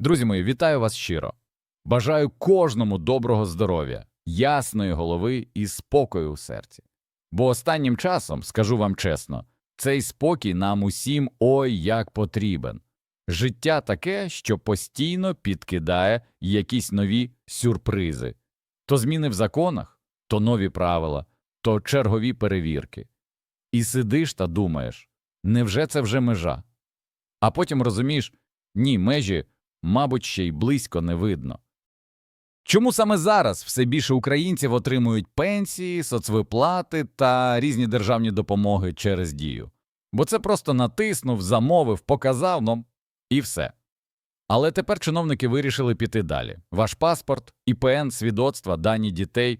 Друзі мої, вітаю вас щиро. Бажаю кожному доброго здоров'я, ясної голови і спокою у серці. Бо останнім часом, скажу вам чесно, цей спокій нам усім ой як потрібен. Життя таке, що постійно підкидає якісь нові сюрпризи. То зміни в законах, то нові правила, то чергові перевірки. І сидиш та думаєш, невже це вже межа? А потім розумієш, ні, межі, мабуть, ще й близько не видно. Чому саме зараз все більше українців отримують пенсії, соцвиплати та різні державні допомоги через дію? Бо це просто натиснув, замовив, показав, ну і все. Але тепер чиновники вирішили піти далі. Ваш паспорт, ІПН, свідоцтва, дані дітей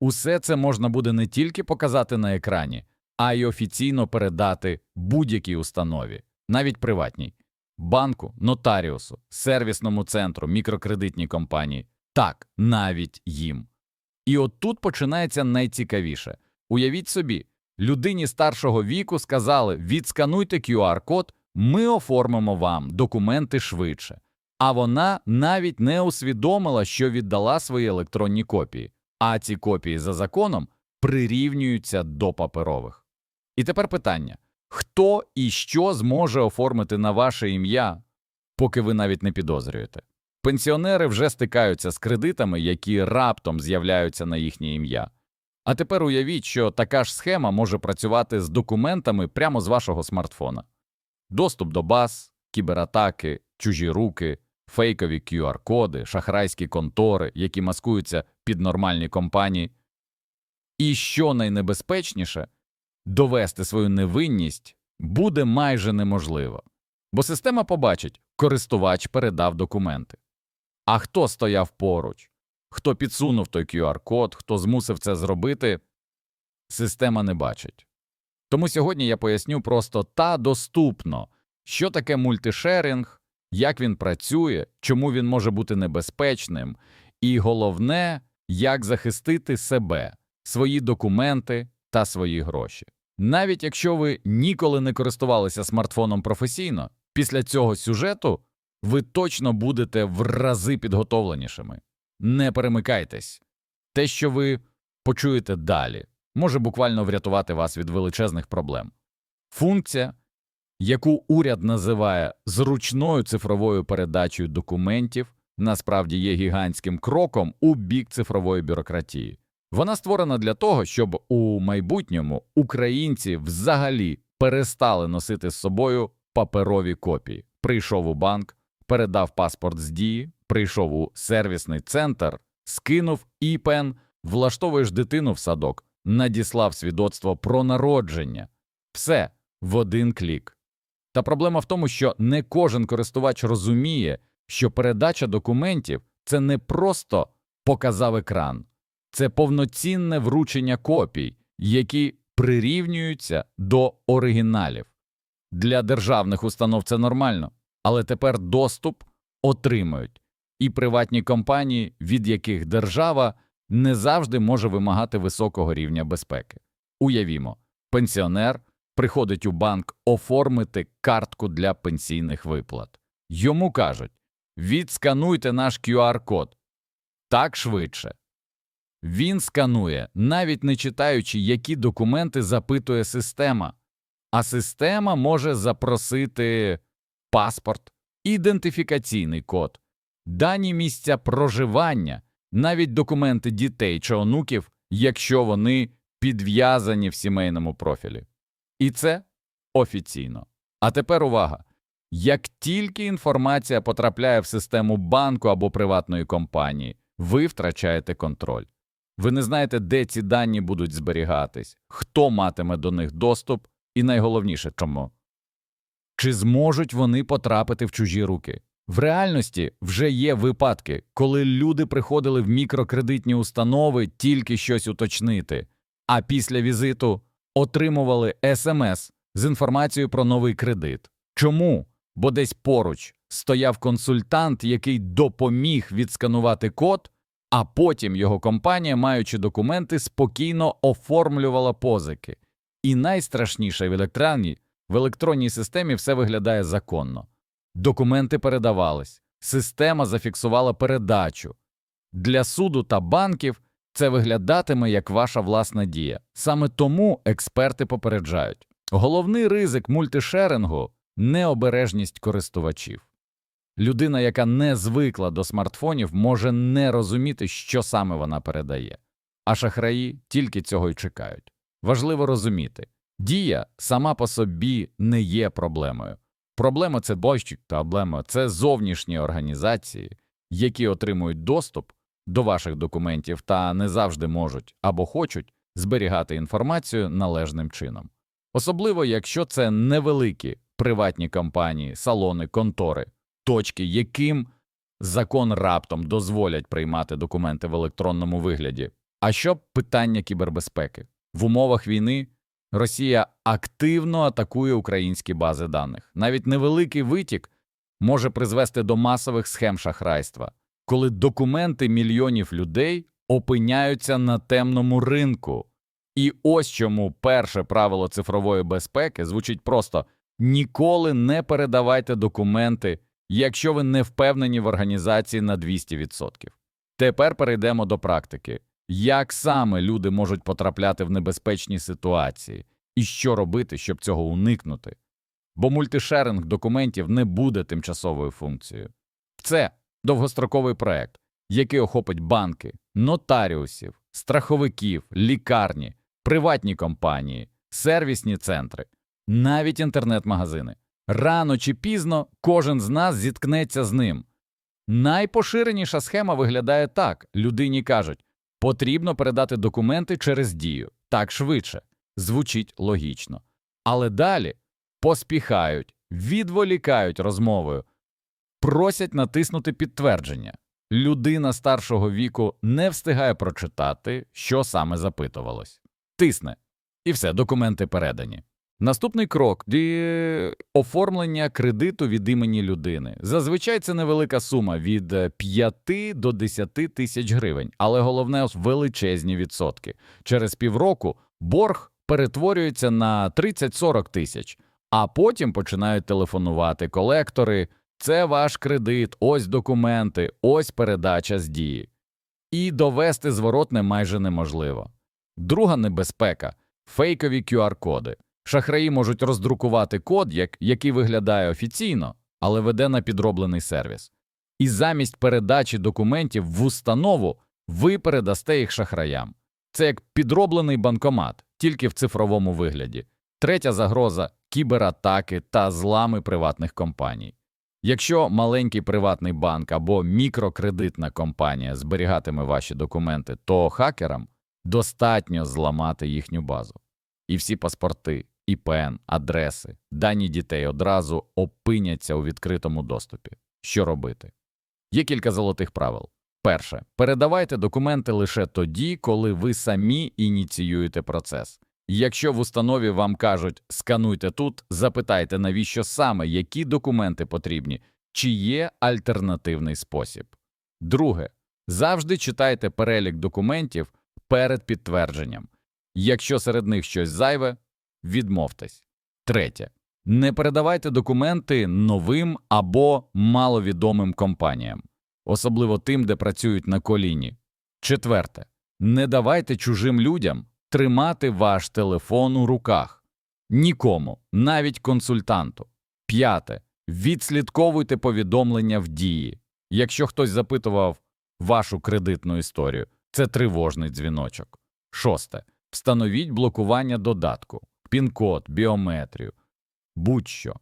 усе це можна буде не тільки показати на екрані, а й офіційно передати будь-якій установі, навіть приватній, банку, нотаріусу, сервісному центру, мікрокредитній компанії. Так, навіть їм. І от тут починається найцікавіше. Уявіть собі, людині старшого віку сказали відскануйте QR-код, ми оформимо вам документи швидше. А вона навіть не усвідомила, що віддала свої електронні копії, а ці копії за законом прирівнюються до паперових. І тепер питання: хто і що зможе оформити на ваше ім'я, поки ви навіть не підозрюєте? Пенсіонери вже стикаються з кредитами, які раптом з'являються на їхнє ім'я. А тепер уявіть, що така ж схема може працювати з документами прямо з вашого смартфона. Доступ до баз, кібератаки, чужі руки, фейкові QR-коди, шахрайські контори, які маскуються під нормальні компанії. І що найнебезпечніше, довести свою невинність буде майже неможливо, бо система побачить, користувач передав документи. А хто стояв поруч, хто підсунув той QR-код, хто змусив це зробити, система не бачить. Тому сьогодні я поясню просто та доступно, що таке мультишерінг, як він працює, чому він може бути небезпечним, і головне, як захистити себе, свої документи та свої гроші. Навіть якщо ви ніколи не користувалися смартфоном професійно, після цього сюжету ви точно будете в рази підготовленішими. Не перемикайтесь. Те, що ви почуєте далі, може буквально врятувати вас від величезних проблем. Функція, яку уряд називає зручною цифровою передачею документів, насправді є гігантським кроком у бік цифрової бюрократії. Вона створена для того, щоб у майбутньому українці взагалі перестали носити з собою паперові копії. Прийшов у банк, передав паспорт з дії, прийшов у сервісний центр, скинув ІПЕН, влаштовуєш дитину в садок, надіслав свідоцтво про народження. Все в один клік. Та проблема в тому, що не кожен користувач розуміє, що передача документів це не просто показав екран, це повноцінне вручення копій, які прирівнюються до оригіналів. Для державних установ це нормально, але тепер доступ отримують і приватні компанії, від яких держава не завжди може вимагати високого рівня безпеки. Уявімо, пенсіонер приходить у банк оформити картку для пенсійних виплат. Йому кажуть відскануйте наш QR-код так швидше. Він сканує, навіть не читаючи, які документи запитує система, а система може запросити паспорт, ідентифікаційний код, дані місця проживання, навіть документи дітей чи онуків, якщо вони підв'язані в сімейному профілі. І це офіційно. А тепер увага. Як тільки інформація потрапляє в систему банку або приватної компанії, ви втрачаєте контроль. Ви не знаєте, де ці дані будуть зберігатись, хто матиме до них доступ, і найголовніше чому. Чи зможуть вони потрапити в чужі руки? В реальності вже є випадки, коли люди приходили в мікрокредитні установи тільки щось уточнити, а після візиту отримували смс з інформацією про новий кредит. Чому? Бо десь поруч стояв консультант, який допоміг відсканувати код, а потім його компанія, маючи документи, спокійно оформлювала позики. І найстрашніше в електронній, в електронній системі все виглядає законно. Документи передавались, система зафіксувала передачу. Для суду та банків це виглядатиме як ваша власна дія. Саме тому експерти попереджають. Головний ризик мультишерингу – необережність користувачів. Людина, яка не звикла до смартфонів, може не розуміти, що саме вона передає. А шахраї тільки цього й чекають. Важливо розуміти, дія сама по собі не є проблемою. Проблема це борщик, проблема це зовнішні організації, які отримують доступ до ваших документів та не завжди можуть або хочуть зберігати інформацію належним чином. Особливо, якщо це невеликі приватні компанії, салони, контори, точки, яким закон раптом дозволять приймати документи в електронному вигляді. А що питання кібербезпеки? В умовах війни Росія активно атакує українські бази даних. Навіть невеликий витік може призвести до масових схем шахрайства, коли документи мільйонів людей опиняються на темному ринку. І ось чому перше правило цифрової безпеки звучить просто ніколи не передавайте документи, якщо ви не впевнені в організації на 200%. Тепер перейдемо до практики. Як саме люди можуть потрапляти в небезпечні ситуації, і що робити, щоб цього уникнути? Бо мультишеринг документів не буде тимчасовою функцією. Це довгостроковий проект, який охопить банки, нотаріусів, страховиків, лікарні, приватні компанії, сервісні центри, навіть інтернет-магазини. Рано чи пізно кожен з нас зіткнеться з ним. Найпоширеніша схема виглядає так: людині кажуть, потрібно передати документи через дію, так швидше, звучить логічно. Але далі поспіхають, відволікають розмовою, просять натиснути підтвердження. Людина старшого віку не встигає прочитати, що саме запитувалось. Тисне. І все, документи передані. Наступний крок оформлення кредиту від імені людини. Зазвичай це невелика сума від е, 5 до 10 тисяч гривень, але головне величезні відсотки. Через півроку борг перетворюється на 30-40 тисяч, а потім починають телефонувати колектори. Це ваш кредит, ось документи, ось передача з дії. І довести зворотне майже неможливо. Друга небезпека фейкові QR-коди. Шахраї можуть роздрукувати код, як, який виглядає офіційно, але веде на підроблений сервіс. І замість передачі документів в установу ви передасте їх шахраям. Це як підроблений банкомат, тільки в цифровому вигляді. Третя загроза кібератаки та злами приватних компаній. Якщо маленький приватний банк або мікрокредитна компанія зберігатиме ваші документи, то хакерам достатньо зламати їхню базу. І всі паспорти, ІПН, адреси, дані дітей одразу опиняться у відкритому доступі. Що робити? Є кілька золотих правил. Перше, передавайте документи лише тоді, коли ви самі ініціюєте процес. Якщо в установі вам кажуть скануйте тут, запитайте, навіщо саме, які документи потрібні, чи є альтернативний спосіб. Друге, завжди читайте перелік документів перед підтвердженням. Якщо серед них щось зайве, відмовтесь. Третє. Не передавайте документи новим або маловідомим компаніям, особливо тим, де працюють на коліні. Четверте. Не давайте чужим людям тримати ваш телефон у руках. Нікому, навіть консультанту. П'яте. Відслідковуйте повідомлення в дії. Якщо хтось запитував вашу кредитну історію, це тривожний дзвіночок. Шосте. Встановіть блокування додатку, пін-код, біометрію, будь-що.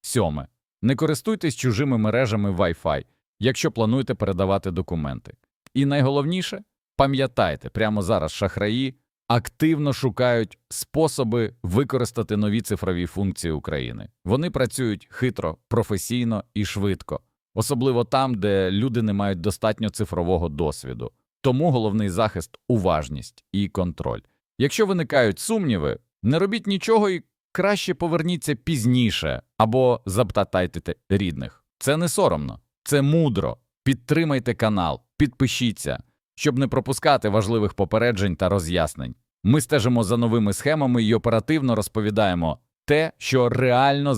Сьоме. Не користуйтесь чужими мережами Wi-Fi, якщо плануєте передавати документи. І найголовніше, пам'ятайте, прямо зараз шахраї активно шукають способи використати нові цифрові функції України. Вони працюють хитро, професійно і швидко, особливо там, де люди не мають достатньо цифрового досвіду. Тому головний захист уважність і контроль. Якщо виникають сумніви, не робіть нічого і краще поверніться пізніше або заптатайте рідних. Це не соромно, це мудро. Підтримайте канал, підпишіться, щоб не пропускати важливих попереджень та роз'яснень. Ми стежимо за новими схемами і оперативно розповідаємо те, що реально